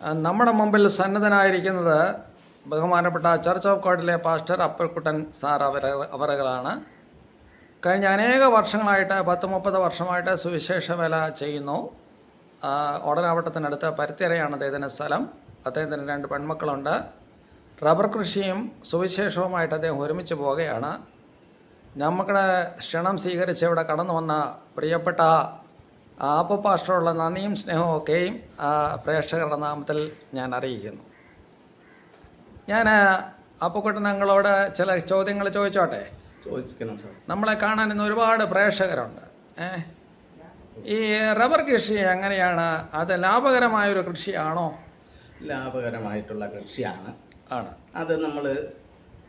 നമ്മുടെ മുമ്പിൽ സന്നദ്ധനായിരിക്കുന്നത് ബഹുമാനപ്പെട്ട ചർച്ച് ഓഫ് ഗോഡിലെ പാസ്റ്റർ അപ്പൽക്കുട്ടൻ സാർ അവർ അവറുകളാണ് കഴിഞ്ഞ അനേക വർഷങ്ങളായിട്ട് പത്ത് മുപ്പത് വർഷമായിട്ട് സുവിശേഷ വേല ചെയ്യുന്നു. ഉടനവട്ടത്തിനടുത്ത് പരുത്തിയറയാണ് അദ്ദേഹത്തിന്റെ സ്ഥലം. അദ്ദേഹത്തിന് രണ്ട് പെൺമക്കളുണ്ട്. റബ്ബർ കൃഷിയും സുവിശേഷവുമായിട്ട് അദ്ദേഹം ഒരുമിച്ച് പോവുകയാണ്. നമ്മുടെ ക്ഷണം സ്വീകരിച്ച് ഇവിടെ കടന്നു വന്ന പ്രിയപ്പെട്ട ആപ്പ പാഷ്ടമുള്ള നന്ദിയും സ്നേഹവും ഒക്കെയും പ്രേക്ഷകരുടെ നാമത്തിൽ ഞാൻ അറിയിക്കുന്നു. ഞാൻ അപ്പക്കുട്ടൻ ഞങ്ങളോട് ചില ചോദ്യങ്ങൾ ചോദിച്ചോട്ടെ? ചോദിക്കണം സാർ. നമ്മളെ കാണാൻ ഇന്ന് ഒരുപാട് പ്രേക്ഷകരുണ്ട്. ഈ റബ്ബർ കൃഷി എങ്ങനെയാണ്? അത് ലാഭകരമായൊരു കൃഷിയാണോ? ലാഭകരമായിട്ടുള്ള കൃഷിയാണ്. ആണ്. അത് നമ്മൾ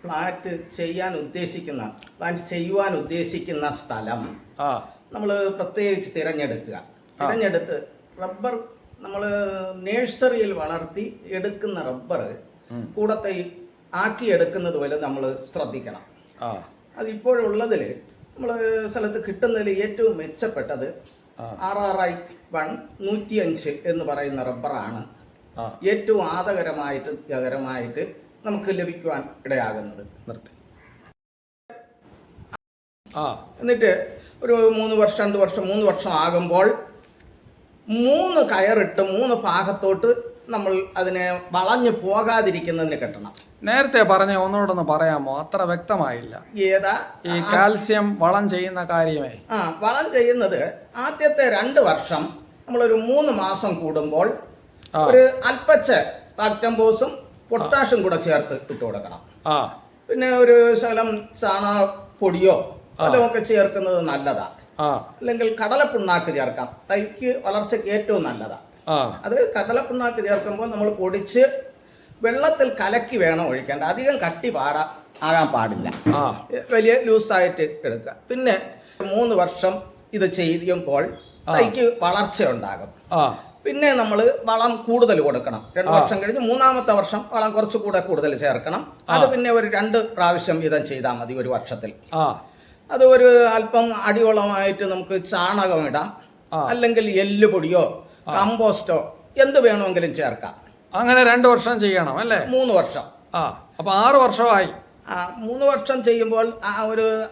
ഫ്ലാറ്റ് ചെയ്യാൻ ഉദ്ദേശിക്കുന്ന പ്ലാന്റ് ചെയ്യുവാൻ ഉദ്ദേശിക്കുന്ന സ്ഥലം ആ. നമ്മൾ പ്രത്യേകിച്ച് തിരഞ്ഞെടുക്കുക. തിരഞ്ഞെടുത്ത് റബ്ബർ നമ്മൾ നേഴ്സറിയിൽ വളർത്തി എടുക്കുന്ന റബ്ബർ കൂടത്തെ ആക്കി ആക്കിയെടുക്കുന്നത് പോലെ നമ്മൾ ശ്രദ്ധിക്കണം അതിപ്പോഴുള്ളതിൽ നമ്മൾ സ്ഥലത്ത് കിട്ടുന്നതിൽ ഏറ്റവും മെച്ചപ്പെട്ടത്. ആർ ആർ ഐ വൺ നൂറ്റിയഞ്ച് എന്ന് പറയുന്ന റബ്ബറാണ്. ഏറ്റവും ആദകരമായിട്ട് ഗകരമായിട്ട് നമുക്ക് ലഭിക്കുവാൻ ഇടയാകുന്നത്. നിർത്തി. എന്നിട്ട് ഒരു മൂന്ന് വർഷം രണ്ട് വർഷം മൂന്ന് വർഷം ആകുമ്പോൾ മൂന്ന് കയറിട്ട് മൂന്ന് പാകത്തോട്ട് നമ്മൾ അതിനെ വളഞ്ഞു പോകാതിരിക്കുന്നതിന് കെട്ടണം. നേരത്തെ പറഞ്ഞ ഒന്നുകൂടൊന്ന് പറയാമോ? അത്ര വ്യക്തമായില്ല. ഏതാ? ഈ കാൽസ്യം വളം ചെയ്യുന്ന കാര്യമേ. ആ വളം ചെയ്യുന്നത് ആദ്യത്തെ രണ്ട് വർഷം നമ്മളൊരു മൂന്ന് മാസം കൂടുമ്പോൾ. ഒരു അൽപ്പച്ച പാക്ടംബോസും പൊട്ടാഷും കൂടെ ചേർത്ത് ഇട്ട് കൊടുക്കണം. ആ. പിന്നെ ഒരു ശകലം ചാണകപ്പൊടിയോ അതുമൊക്കെ ചേർക്കുന്നത് നല്ലതാ. അല്ലെങ്കിൽ കടലപ്പിണ്ണാക്ക് ചേർക്കാം. തൈക്ക് വളർച്ചയ്ക്ക് ഏറ്റവും നല്ലതാ. അത് കടലപ്പിണ്ണാക്ക് ചേർക്കുമ്പോൾ നമ്മൾ പൊടിച്ച് വെള്ളത്തിൽ കലക്കി വേണം ഒഴിക്കേണ്ട. അധികം കട്ടി പാറ ആകാൻ പാടില്ല. വലിയ ലൂസായിട്ട് എടുക്കുക. പിന്നെ മൂന്ന് വർഷം ഇത് ചെയ്യുമ്പോൾ തൈക്ക് വളർച്ച ഉണ്ടാകും പിന്നെ നമ്മൾ വളം കൂടുതൽ കൊടുക്കണം. രണ്ട് വർഷം കഴിഞ്ഞ് മൂന്നാമത്തെ വർഷം വളം കുറച്ചുകൂടെ കൂടുതൽ ചേർക്കണം. അത് പിന്നെ ഒരു രണ്ട് പ്രാവശ്യം വീതം ചെയ്താൽ മതി ഒരു വർഷത്തിൽ. അത് ഒരു അല്പം അടിയോളമായിട്ട് നമുക്ക് ചാണകം ഇടാം. അല്ലെങ്കിൽ എല്ലുപൊടിയോ കമ്പോസ്റ്റോ എന്ത് വേണമെങ്കിലും ചേർക്കാം. അങ്ങനെ രണ്ട് വർഷം ചെയ്യണം അല്ലേ? മൂന്ന് വർഷം. ആ അപ്പൊ ആറ് വർഷമായി. ആ മൂന്ന് വർഷം ചെയ്യുമ്പോൾ ആ ഒരു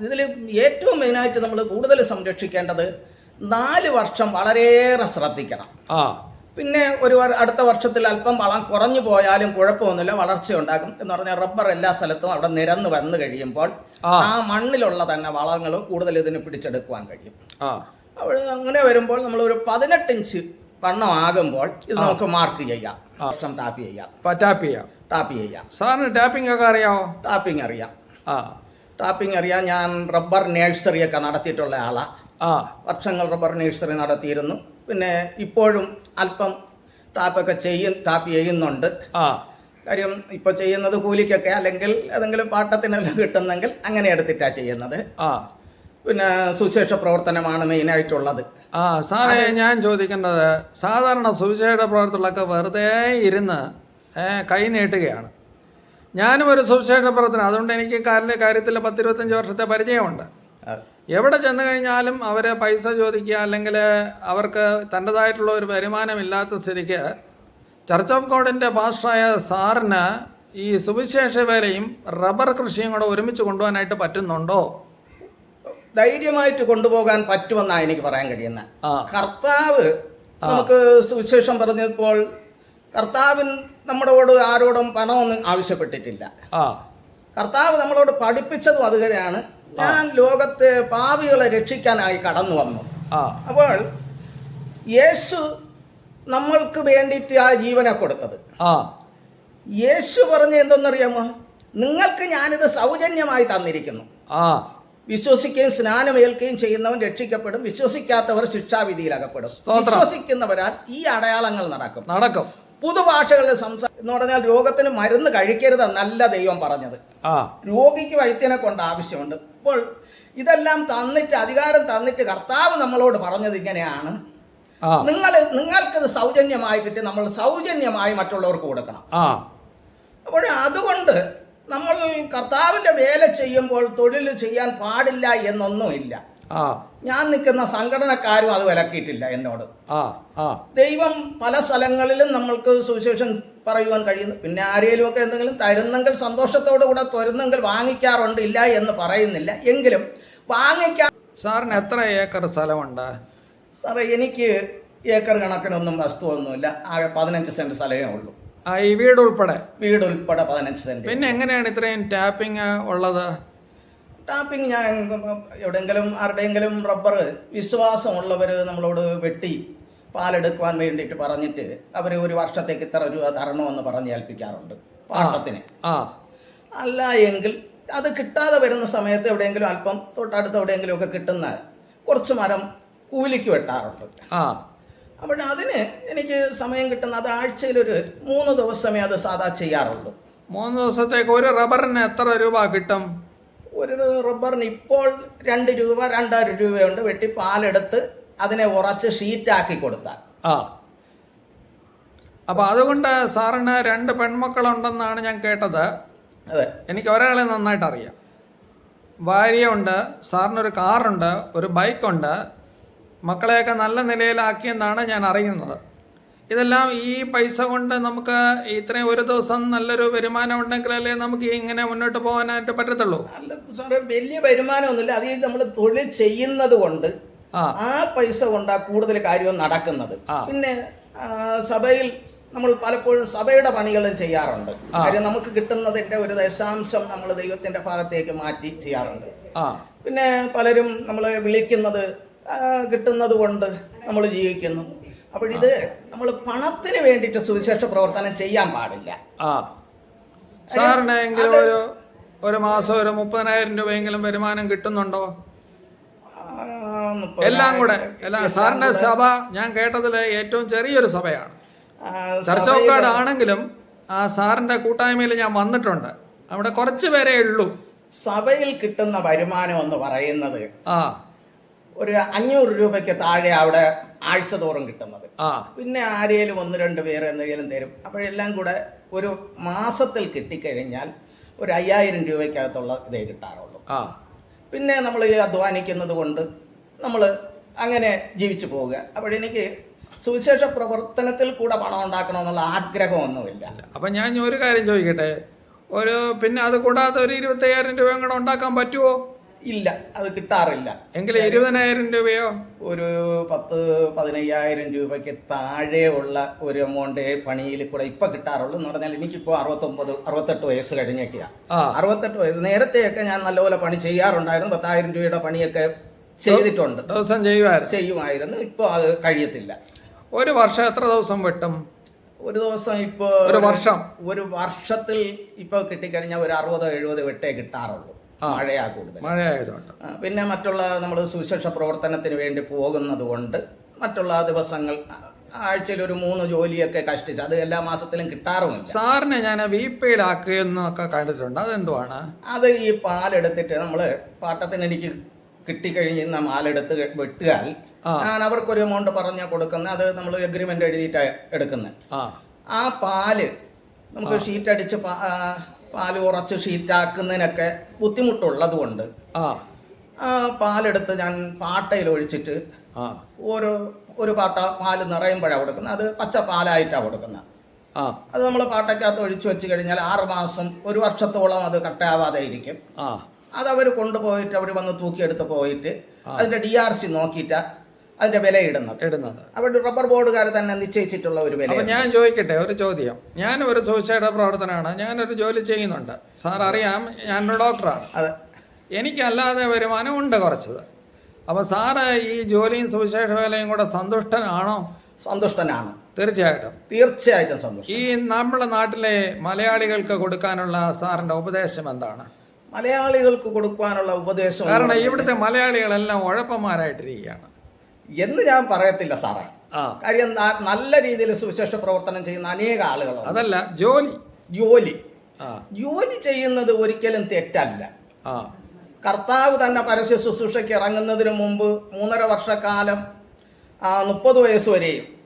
ഇതിൽ ഏറ്റവും മെയിനായിട്ട് നമ്മൾ കൂടുതൽ സംരക്ഷിക്കേണ്ടത് നാല് വർഷം വളരെയേറെ ശ്രദ്ധിക്കണം. ആ. പിന്നെ ഒരു അടുത്ത വർഷത്തിൽ അല്പം വളം കുറഞ്ഞു പോയാലും കുഴപ്പമൊന്നുമില്ല വളർച്ച ഉണ്ടാകും എന്ന് പറഞ്ഞാൽ റബ്ബർ എല്ലാ സ്ഥലത്തും അവിടെ നിരന്ന് വന്നു കഴിയുമ്പോൾ ആ. മണ്ണിലുള്ള തന്നെ വളങ്ങൾ കൂടുതൽ ഇതിന് പിടിച്ചെടുക്കുവാൻ കഴിയും. ആ. അവിടെ അങ്ങനെ വരുമ്പോൾ നമ്മൾ ഒരു പതിനെട്ട് ഇഞ്ച് വണ്ണം ആകുമ്പോൾ ഇത് നമുക്ക് മാർക്ക് ചെയ്യാം. വർഷം ടാപ്പ് ചെയ്യാം. ടാപ്പ് ചെയ്യാം. ടാപ്പ് ചെയ്യാം. സാറിന് ടാപ്പിംഗ് ഒക്കെ അറിയാമോ ടാപ്പിംഗ് അറിയാം. ആ. ടാപ്പിംഗ് അറിയാം ഞാൻ റബ്ബർ നേഴ്സറി ഒക്കെ നടത്തിയിട്ടുള്ള ആളാണ് ആ. വർഷങ്ങൾ റബ്ബർ നേഴ്സറി നടത്തിയിരുന്നു. പിന്നെ ഇപ്പോഴും അല്പം ടാപ്പൊക്കെ ചെയ്യും ടാപ്പ് ചെയ്യുന്നുണ്ട്. ആ. കാര്യം ഇപ്പൊ ചെയ്യുന്നത് കൂലിക്കൊക്കെ അല്ലെങ്കിൽ ഏതെങ്കിലും പാട്ടത്തിനെല്ലാം കിട്ടുന്നെങ്കിൽ അങ്ങനെ എടുത്തിട്ടാണ് ചെയ്യുന്നത്. ആ. പിന്നെ സുശേഷ പ്രവർത്തനമാണ് മെയിനായിട്ടുള്ളത് ആ സാറേ ഞാൻ ചോദിക്കുന്നത് സാധാരണ സുവിശേഷ പ്രവർത്തനങ്ങളൊക്കെ വെറുതെ ഇരുന്ന് കൈ നീട്ടുകയാണ്. ഞാനും ഒരു സുവിശേഷ പ്രവർത്തനം അതുകൊണ്ട് എനിക്ക് കാര്യ കാര്യത്തിൽ പത്തിരുപത്തഞ്ച് വർഷത്തെ പരിചയമുണ്ട്. എവിടെ ചെന്ന് കഴിഞ്ഞാലും അവരെ പൈസ ചോദിക്കുക അല്ലെങ്കിൽ അവർക്ക് തന്റെതായിട്ടുള്ള ഒരു വരുമാനമില്ലാത്ത സ്ഥിതിക്ക് ചർച്ച് ഓഫ് ഗോഡിന്റെ പാസ്റ്ററായ സാറിന് ഈ സുവിശേഷ വേലയും റബ്ബർ കൃഷിയും കൂടെ ഒരുമിച്ച് കൊണ്ടുപോകാനായിട്ട് പറ്റുന്നുണ്ടോ? ധൈര്യമായിട്ട് കൊണ്ടുപോകാൻ പറ്റുമെന്നാണ് എനിക്ക് പറയാൻ കഴിയുന്നത്. കർത്താവ് നമുക്ക് സുവിശേഷം പറഞ്ഞപ്പോൾ കർത്താവിൻ നമ്മളോട് ആരോടും പണമൊന്നും ആവശ്യപ്പെട്ടിട്ടില്ല. ആ. കർത്താവ് നമ്മളോട് പഠിപ്പിച്ചതും അതുകയാണ് ഞാൻ ലോകത്തെ പാപികളെ രക്ഷിക്കാനായി കടന്നു വന്നു. അപ്പോൾ യേശു നമ്മൾക്ക് വേണ്ടിയിട്ട് ആ ജീവനെ കൊടുത്തത്. യേശു പറഞ്ഞ എന്തെന്നറിയാമോ? നിങ്ങൾക്ക് ഞാനിത് സൗജന്യമായി തന്നിരിക്കുന്നു. ആ. വിശ്വസിക്കുകയും സ്നാനമേൽക്കുകയും ചെയ്യുന്നവൻ രക്ഷിക്കപ്പെടും. വിശ്വസിക്കാത്തവർ ശിക്ഷാവിധിയിൽ അകപ്പെടും സ്തോത്രം. വിശ്വസിക്കുന്നവരാൽ ഈ അടയാളങ്ങൾ നടക്കും. നടക്കും. പുതുഭാഷകളിൽ സംസാരം എന്ന് പറഞ്ഞാൽ രോഗത്തിന് മരുന്ന് കഴിക്കരുത് നല്ല ദൈവം പറഞ്ഞത്. ആ. രോഗിക്ക് വൈദ്യനെ കൊണ്ട് ആവശ്യമുണ്ട്. ഇപ്പോൾ ഇതെല്ലാം തന്നിട്ട് അധികാരം തന്നിട്ട് കർത്താവ് നമ്മളോട് പറഞ്ഞത് ഇങ്ങനെയാണ്. നിങ്ങൾ നിങ്ങൾക്കിത് സൗജന്യമായി കിട്ടി നമ്മൾ സൗജന്യമായി മറ്റുള്ളവർക്ക് കൊടുക്കണം. ആ. അപ്പോൾ അതുകൊണ്ട് നമ്മൾ കർത്താവിന്റെ വേല ചെയ്യുമ്പോൾ തൊഴിൽ ചെയ്യാൻ പാടില്ല എന്നൊന്നുമില്ല. ഞാൻ നിൽക്കുന്ന സംഘടനക്കാരും അത് വിലക്കിയിട്ടില്ല എന്നോട്. ആ ആ. ദൈവം പല സ്ഥലങ്ങളിലും നമ്മൾക്ക് സുവിശേഷം പറയുവാൻ കഴിയുന്നു. പിന്നെ ആരെങ്കിലും ഒക്കെ എന്തെങ്കിലും തരുന്നെങ്കിൽ സന്തോഷത്തോടു കൂടെ തരുന്നെങ്കിൽ വാങ്ങിക്കാറുണ്ട് ഇല്ല എന്ന് പറയുന്നില്ല. എങ്കിലും വാങ്ങിക്കാൻ സാറിന് എത്ര ഏക്കർ സ്ഥലമുണ്ട്? സാറേ എനിക്ക് ഏക്കർ കണക്കിനൊന്നും വസ്തുവൊന്നുമില്ല. ആകെ പതിനഞ്ച് സെന്റ് സ്ഥലമേ ഉള്ളൂ. ഈ വീട് ഉൾപ്പെടെ വീട് ഉൾപ്പെടെ പതിനഞ്ച് സെന്റ് പിന്നെ എങ്ങനെയാണ് ഇത്രയും ടാപ്പിംഗ് ഉള്ളത്? ടാപ്പിംഗ് ഞാൻ എവിടെയെങ്കിലും ആരുടെയെങ്കിലും റബ്ബർ വിശ്വാസമുള്ളവർ നമ്മളോട് വെട്ടി പാലെടുക്കുവാൻ വേണ്ടിയിട്ട് പറഞ്ഞിട്ട് അവർ ഒരു വർഷത്തേക്ക് ഇത്ര രൂപ തരണമെന്ന് പറഞ്ഞ് ഏൽപ്പിക്കാറുണ്ട് പാട്ടത്തിന്. ആ അല്ല എങ്കിൽ അത് കിട്ടാതെ വരുന്ന സമയത്ത് എവിടെയെങ്കിലും അല്പം തൊട്ടടുത്ത് എവിടെയെങ്കിലും ഒക്കെ കിട്ടുന്ന കുറച്ച് മരം കൂലിക്ക് വെട്ടാറുണ്ട്. ആ. അപ്പോൾ അതിന് എനിക്ക് സമയം കിട്ടുന്ന അത് ആഴ്ചയിലൊരു മൂന്ന് ദിവസമേ അത് സാധാ ചെയ്യാറുള്ളൂ. മൂന്ന് ദിവസത്തേക്ക് ഒരു റബ്ബറിന് എത്ര രൂപ കിട്ടും? ഒരു റബ്ബറിന് ഇപ്പോൾ രണ്ട് രൂപ രണ്ടായിരം രൂപയുണ്ട്. വെട്ടി പാലെടുത്ത് അതിനെ ഉറച്ച് ഷീറ്റാക്കി കൊടുത്താൽ. ആ. അപ്പോൾ അതുകൊണ്ട് സാറിന് രണ്ട് പെൺമക്കളുണ്ടെന്നാണ് ഞാൻ കേട്ടത്. അതെ. എനിക്ക് ഒരാളെ നന്നായിട്ട് അറിയാം ഭാര്യയുണ്ട് സാറിനൊരു കാറുണ്ട് ഒരു ബൈക്കുണ്ട്. മക്കളെയൊക്കെ നല്ല നിലയിലാക്കിയെന്നാണ് ഞാൻ അറിയുന്നത്. ഇതെല്ലാം ഈ പൈസ കൊണ്ട് നമുക്ക് ഇത്രയും ഒരു ദിവസം നല്ലൊരു വരുമാനം ഉണ്ടെങ്കിലല്ലേ നമുക്ക് ഇങ്ങനെ മുന്നോട്ട് പോകാനായിട്ട് പറ്റത്തുള്ളൂ. അല്ല സാറേ വലിയ വരുമാനമൊന്നുമില്ല. അത് നമ്മൾ തൊഴിൽ ചെയ്യുന്നത് കൊണ്ട് ആ. ആ പൈസ കൊണ്ടാ കൂടുതൽ കാര്യവും നടക്കുന്നത്. പിന്നെ സഭയിൽ നമ്മൾ പലപ്പോഴും സഭയുടെ പണികളും ചെയ്യാറുണ്ട്. കാര്യം നമുക്ക് കിട്ടുന്നതിന്റെ ഒരു ദശാംശം നമ്മൾ ദൈവത്തിന്റെ ഭാഗത്തേക്ക് മാറ്റി ചെയ്യാറുണ്ട്. പിന്നെ പലരും നമ്മളെ വിളിക്കുന്നത് കിട്ടുന്നത് കൊണ്ട് നമ്മൾ ജീവിക്കുന്നു. അപ്പോൾ ഇത് നമ്മൾ പണത്തിന് വേണ്ടിയിട്ട് സുവിശേഷ പ്രവർത്തനം ചെയ്യാൻ പാടില്ല. ആ. സാറിന് എങ്കിലും ഒരു ഒരു മാസം ഒരു മുപ്പതിനായിരം രൂപയെങ്കിലും വരുമാനം കിട്ടുന്നുണ്ടോ? എല്ലാം കൂടെ എല്ലാം സാറിന്റെ സഭ ഞാൻ കേട്ടതിൽ ഏറ്റവും ചെറിയൊരു സഭയാണ്. ആ, ചർച്ച് ഓഫ് ഗോഡ് ആണെങ്കിലും ആ സാറിന്റെ കൂട്ടായ്മയിൽ ഞാൻ വന്നിട്ടുണ്ട്. അവിടെ കുറച്ച് പേരേ ഉള്ളൂ. സഭയിൽ കിട്ടുന്ന വരുമാനം എന്ന് പറയുന്നത് ആ. ഒരു അഞ്ഞൂറ് രൂപയ്ക്ക് താഴെ അവിടെ ആഴ്ച തോറും കിട്ടുന്നത്. പിന്നെ ആരെങ്കിലും ഒന്ന് രണ്ട് പേര് എന്തെങ്കിലും തരും. അപ്പോഴെല്ലാം കൂടെ ഒരു മാസത്തിൽ കിട്ടിക്കഴിഞ്ഞാൽ ഒരു അയ്യായിരം രൂപയ്ക്കകത്തുള്ള ഇതേ കിട്ടാറുള്ളൂ. ആ. പിന്നെ നമ്മൾ ഈ അധ്വാനിക്കുന്നത് കൊണ്ട് നമ്മൾ അങ്ങനെ ജീവിച്ചു പോവുക. അപ്പോഴെനിക്ക് സുവിശേഷ പ്രവർത്തനത്തിൽ കൂടെ പണം ഉണ്ടാക്കണമെന്നുള്ള ആഗ്രഹമൊന്നുമില്ല. അപ്പം ഞാൻ ഒരു കാര്യം ചോദിക്കട്ടെ? ഒരു പിന്നെ അത് കൂടാതെ ഒരു ഇരുപത്തയ്യായിരം രൂപയും കൂടെ ഉണ്ടാക്കാൻ പറ്റുമോ ഇല്ല അത് കിട്ടാറില്ല. എങ്കിൽ ഇരുപതിനായിരം രൂപയോ? ഒരു പത്ത് പതിനയ്യായിരം രൂപയ്ക്ക് താഴെ ഉള്ള ഒരു എമൗണ്ട് പണിയിൽ കൂടെ ഇപ്പൊ കിട്ടാറുള്ളൂ എന്ന് പറഞ്ഞാൽ എനിക്കിപ്പോ അറുപത്തൊമ്പത് അറുപത്തെട്ട് വയസ്സ് കഴിഞ്ഞൊക്കെയാണ് അറുപത്തെട്ട് വയസ്സ് നേരത്തെയൊക്കെ ഞാൻ നല്ലപോലെ പണി ചെയ്യാറുണ്ടായിരുന്നു. പത്തായിരം രൂപയുടെ പണിയൊക്കെ ചെയ്തിട്ടുണ്ട്. ദിവസം ചെയ്യുമായിരുന്നു ചെയ്യുമായിരുന്നു. ഇപ്പോൾ അത് കഴിയത്തില്ല. ഒരു വർഷം എത്ര ദിവസം വെട്ടും? ഒരു ദിവസം ഇപ്പോൾ ഒരു വർഷം. ഒരു വർഷത്തിൽ ഇപ്പോൾ കിട്ടിക്കഴിഞ്ഞാൽ ഒരു അറുപതോ എഴുപതോ വെട്ടേ കിട്ടാറുള്ളൂ. മഴയാ കൂടുതൽ മഴയായതുകൊണ്ട്. പിന്നെ മറ്റുള്ള നമ്മൾ സുവിശേഷ പ്രവർത്തനത്തിന് വേണ്ടി പോകുന്നത് കൊണ്ട് മറ്റുള്ള ദിവസങ്ങൾ ആഴ്ചയിൽ ഒരു മൂന്ന് ജോലിയൊക്കെ കഷ്ടിച്ച് അത് എല്ലാ മാസത്തിലും കിട്ടാറുമില്ല. സാറിനെ ഞാൻ വീപ്പയിലാക്കുകയെന്നൊക്കെ കണ്ടിട്ടുണ്ട്. അതെന്തുവാണ്? അത് ഈ പാലെടുത്തിട്ട് നമ്മൾ പാട്ടത്തിന് എനിക്ക് കിട്ടിക്കഴിഞ്ഞ പാലെടുത്ത് വെട്ടുകാൽ. ഞാൻ അവർക്കൊരു എമൗണ്ട് പറഞ്ഞാൽ കൊടുക്കുന്ന. അത് നമ്മൾ എഗ്രിമെന്റ് എഴുതിയിട്ട് എടുക്കുന്നത് ആ. ആ പാൽ നമുക്ക് ഷീറ്റ് അടിച്ച് പാ- കുറച്ച് ഉറച്ച് ഷീറ്റാക്കുന്നതിനൊക്കെ ബുദ്ധിമുട്ടുള്ളത് കൊണ്ട് ആ. ആ പാലെടുത്ത് ഞാൻ പാട്ടയിൽ ഒഴിച്ചിട്ട് ആ. ഓരോ ഒരു പാട്ട പാൽ നിറയുമ്പോഴാണ് കൊടുക്കുന്നത്. അത് പച്ച പാലായിട്ടാണ് കൊടുക്കുന്നത്. ആ. അത് നമ്മൾ പാട്ടയ്ക്കകത്ത് ഒഴിച്ചു വെച്ച് കഴിഞ്ഞാൽ ആറ് മാസം ഒരു വർഷത്തോളം അത് കട്ടാവാതെ ഇരിക്കും. ആ. അത് അവർ കൊണ്ടുപോയിട്ട് അവർ വന്ന് തൂക്കിയെടുത്ത് പോയിട്ട് അതിന്റെ ഡി ആർ സി നോക്കിയിട്ട് അതിന്റെ വില ഇടുന്നത്. ഇടുന്നത്. അവിടെ റബ്ബർ ബോർഡുകാർ തന്നെ നിശ്ചയിച്ചിട്ടുള്ള ഒരു വില അപ്പോൾ ഞാൻ ചോദിക്കട്ടെ ഒരു ചോദ്യം. ഞാൻ ഒരു സുവിശേഷ പ്രവർത്തനമാണ്. ഞാനൊരു ജോലി ചെയ്യുന്നുണ്ട്. സാർ അറിയാം ഞാനൊരു ഡോക്ടറാണ്. അതെ. എനിക്കല്ലാതെ വരുമാനം ഉണ്ട് കുറച്ചത്. അപ്പോൾ സാറ് ഈ ജോലിയും സുവിശേഷ വേലയും കൂടെ സന്തുഷ്ടനാണോ? സന്തുഷ്ടനാണ്. തീർച്ചയായിട്ടും. തീർച്ചയായിട്ടും സന്തോഷം ഈ നമ്മുടെ നാട്ടിലെ മലയാളികൾക്ക് കൊടുക്കാനുള്ള സാറിന്റെ ഉപദേശം എന്താണ്? മലയാളികൾക്ക് കൊടുക്കാനുള്ള ഉപദേശം കാരണം ഇവിടുത്തെ മലയാളികളെല്ലാം ഉഴപ്പന്മാരായിട്ടിരിക്കുകയാണ്. എന്ന് ഞാൻ പറയത്തില്ല സാറേ. കാര്യം നല്ല രീതിയിൽ സുവിശേഷ പ്രവർത്തനം ചെയ്യുന്ന അനേക ആളുകളുണ്ട്. അതല്ല ജോലി. ജോലി. ജോലി ചെയ്യുന്നത് ഒരിക്കലും തെറ്റല്ല. കർത്താവ് തന്നെ പരസ്യ ശുശ്രൂഷയ്ക്ക് ഇറങ്ങുന്നതിന് മുമ്പ് മൂന്നര വർഷക്കാലം മുപ്പത് വയസ്സ് വരെയും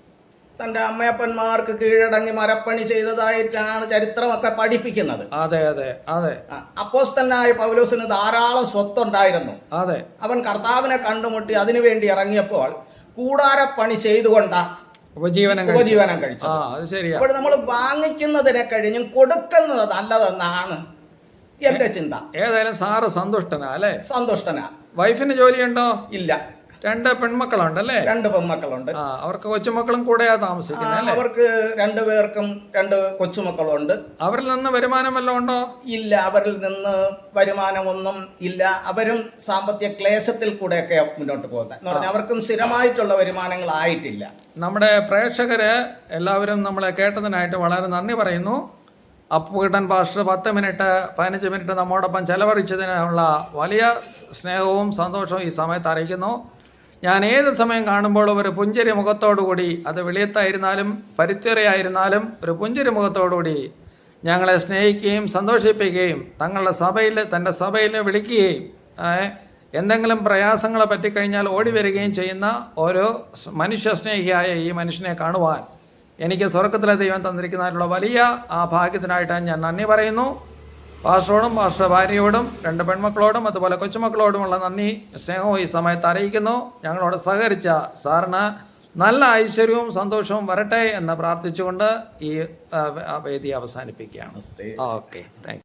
തന്റെ അമ്മയപ്പന്മാർക്ക് കീഴടങ്ങി മരപ്പണി ചെയ്തതായിട്ടാണ് ചരിത്രമൊക്കെ പഠിപ്പിക്കുന്നത്. അതെ അതെ അതെ. അപ്പോസ്തനായ പൗലോസിന് ധാരാളം സ്വത്തുണ്ടായിരുന്നു. അതെ. അവൻ കർത്താവിനെ കണ്ടുമുട്ടി അതിനുവേണ്ടി ഇറങ്ങിയപ്പോൾ കൂടാരപ്പണി ചെയ്തുകൊണ്ട ഉപജീവനം ഉപജീവനം കഴിച്ചു അപ്പോൾ നമ്മൾ വാങ്ങിക്കുന്നതിനെ കഴിഞ്ഞും കൊടുക്കുന്നത് നല്ലതെന്നാണ് എന്റെ ചിന്ത. ഏതായാലും സാറ് സന്തുഷ്ടനാ അല്ലേ? സന്തുഷ്ടനാ. വൈഫിന് ജോലിയുണ്ടോ? ഇല്ല. രണ്ട് പെൺമക്കളുണ്ട് അല്ലേ രണ്ട് പെൺമക്കളുണ്ട്. അവർക്ക് കൊച്ചുമക്കളും കൂടെയാ ആ, താമസിക്കുന്നത് അവർക്ക് രണ്ടു പേർക്കും രണ്ട് കൊച്ചുമക്കളുണ്ട്. അവരിൽ നിന്ന് വരുമാനം വല്ലതും ഉണ്ടോ? ഇല്ല അവരിൽ നിന്ന് വരുമാനമൊന്നും ഇല്ല. അവരും സാമ്പത്തിക ക്ലേശത്തിൽ കൂടെയൊക്കെ മുന്നോട്ട് പോകുന്നത്. എന്ന് പറഞ്ഞാൽ അവർക്കും സ്ഥിരമായിട്ടുള്ള വരുമാനങ്ങളായിട്ടില്ല നമ്മുടെ പ്രേക്ഷകര് എല്ലാവരും നമ്മളെ കേട്ടതിനായിട്ട് വളരെ നന്ദി പറയുന്നു. അപ്പുകിട്ടൻ പാസ്റ്റർ പത്ത് മിനിറ്റ് പതിനഞ്ച് മിനിറ്റ് നമ്മോടൊപ്പം ചെലവഴിച്ചതിനുള്ള വലിയ സ്നേഹവും സന്തോഷവും ഈ സമയത്ത് അറിയിക്കുന്നു. ഞാൻ ഏത് സമയം കാണുമ്പോഴും ഒരു പുഞ്ചിരി മുഖത്തോടുകൂടി അത് വെളിയത്തായിരുന്നാലും പരിത്തിറയായിരുന്നാലും ഒരു പുഞ്ചിരി മുഖത്തോടുകൂടി ഞങ്ങളെ സ്നേഹിക്കുകയും സന്തോഷിപ്പിക്കുകയും തങ്ങളുടെ സഭയിൽ തന്റെ സഭയിൽ വിളിക്കുകയും എന്തെങ്കിലും പ്രയാസങ്ങളെ പറ്റിക്കഴിഞ്ഞാൽ ഓടി വരികയും ചെയ്യുന്ന ഒരു മനുഷ്യ സ്നേഹിയായ ഈ മനുഷ്യനെ കാണുവാൻ എനിക്ക് സ്വർഗത്തിലെ ദൈവം തന്നിരിക്കുന്നതിനുള്ള വലിയ ആ ഭാഗ്യത്തിനായിട്ടാണ് ഞാൻ നന്ദി പറയുന്നു. പാസ്റ്ററോടും പാസ്റ്റർ ഭാര്യയോടും രണ്ട് പെൺമക്കളോടും അതുപോലെ കൊച്ചുമക്കളോടുമുള്ള നന്ദി. സ്നേഹവും ഈ സമയത്ത് അറിയിക്കുന്നു ഞങ്ങളോട് സഹകരിച്ച സാറിന് നല്ല ഐശ്വര്യവും സന്തോഷവും വരട്ടെ എന്ന് പ്രാർത്ഥിച്ചുകൊണ്ട് ഈ വേദി അവസാനിപ്പിക്കുകയാണ്. Okay thank